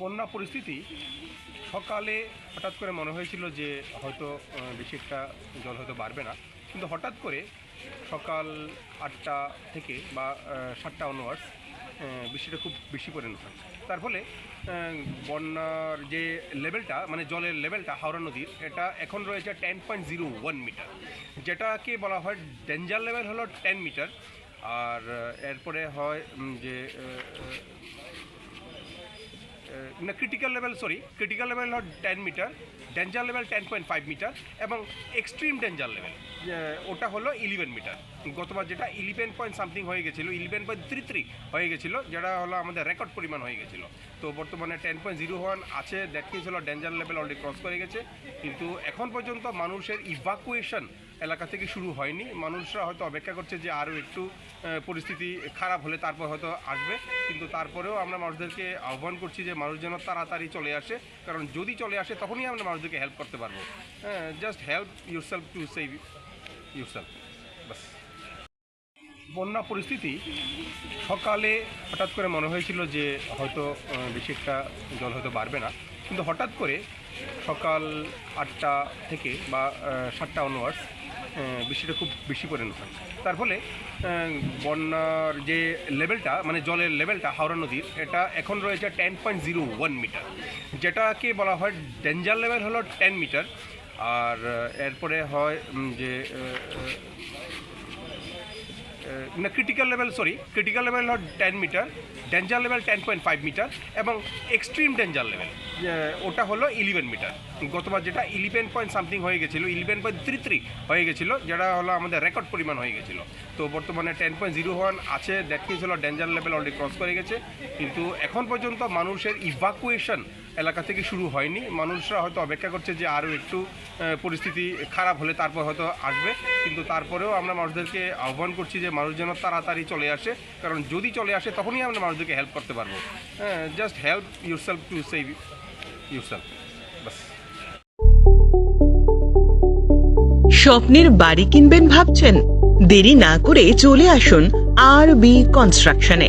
বন্যা পরিস্থিতি সকালে হঠাৎ করে মনে হয়েছিল যে হয়তো বেশি একটা জল হয়তো বাড়বে না। কিন্তু হঠাৎ করে সকাল আটটা থেকে বা সাতটা অনওয়ার্ডস বৃষ্টিটা খুব বেশি পরিণত হয়। তার ফলে বন্যার যে লেভেলটা মানে জলের লেভেলটা, হাওড়া নদীর, এটা এখন রয়েছে ten point zero one metre যেটাকে বলা হয় ডেঞ্জার লেভেল হলো টেন মিটার আর এরপরে হয় যে না critical level sorry critical level হল ten metre danger level ten point five metre এবং এক্সট্রিম ডেঞ্জার লেভেল ওটা হলো ইলেভেন মিটার গতবার যেটা ইলেভেন পয়েন্ট সামথিং হয়ে গেছিল ইলেভেন পয়েন্ট থ্রি থ্রি হয়ে গেছিল, যেটা হলো আমাদের রেকর্ড পরিমাণ হয়ে গেছিল। তো বর্তমানে টেন পয়েন্ট জিরো ওয়ান আছে দ্যাট মিনস হলো ডেঞ্জার লেভেল অলরেডি ক্রস করে গেছে। কিন্তু এখন পর্যন্ত মানুষের ইভাকুয়েশন এলাকা থেকে শুরু হয়নি। মানুষরা হয়তো অপেক্ষা করছে যে আরও একটু পরিস্থিতি খারাপ হলে তারপর হয়তো আসবে। কিন্তু তারপরেও আমরা মানুষদেরকে আহ্বান করছি যে, মানুষ যেন তাড়াতাড়ি চলে আসে। কারণ যদি চলে আসে, তখনই আমরা মানুষদেরকে হেল্প করতে পারব। হ্যাঁ just help yourself to save yourself বাস। বন্যা পরিস্থিতি সকালে হঠাৎ করে মনে হয়েছিল যে হয়তো বেশি একটা জল হয়তো বাড়বে না। কিন্তু হঠাৎ করে সকাল আটটা থেকে বা সাতটা অনওয়ার্ডস বৃষ্টিটা খুব বেশি পরিণত হয়। তার ফলে বন্যার যে লেভেলটা মানে জলের লেভেলটা, হাওড়া নদীর, এটা এখন রয়েছে ten point zero one metre যেটাকে বলা হয় ডেঞ্জার লেভেল হলো টেন মিটার আর এরপরে হয় যে না critical level sorry critical level হল ten metre danger level ten point five metre এবং এক্সট্রিম ডেঞ্জার লেভেল ওটা হলো ইলেভেন মিটার গতবার যেটা ইলেভেন পয়েন্ট সামথিং হয়ে গেছিল ইলেভেন পয়েন্ট থ্রি থ্রি হয়ে গেছিল, যেটা হলো আমাদের রেকর্ড পরিমাণ হয়ে গেছিল। তো বর্তমানে টেন পয়েন্ট জিরো ওয়ান আছে হলো ডেঞ্জার লেভেল অলরেডি ক্রস করে গেছে, কিন্তু এখন পর্যন্ত মানুষের ইভাকুয়েশন এলাকা থেকে শুরু হয়নি। মানুষরা হয়তো অপেক্ষা করছে যে আরও একটু পরিস্থিতি খারাপ হলে তারপর হয়তো আসবে। কিন্তু তারপরেও আমরা মানুষদেরকে আহ্বান করছি যে মানুষ যেন তাড়াতাড়ি চলে আসে। কারণ যদি চলে আসে, তখনই আমরা মানুষদেরকে হেল্প করতে পারব। হ্যাঁ just help yourself to save yourself বাস স্বপ্নের বাড়ি কিনবেন ভাবছেন? দেরি না করে চলে আসুন আর বি কনস্ট্রাকশনে।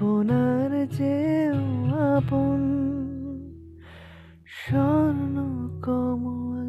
আপনার চেয়েও আপন স্বর্ণ কমল।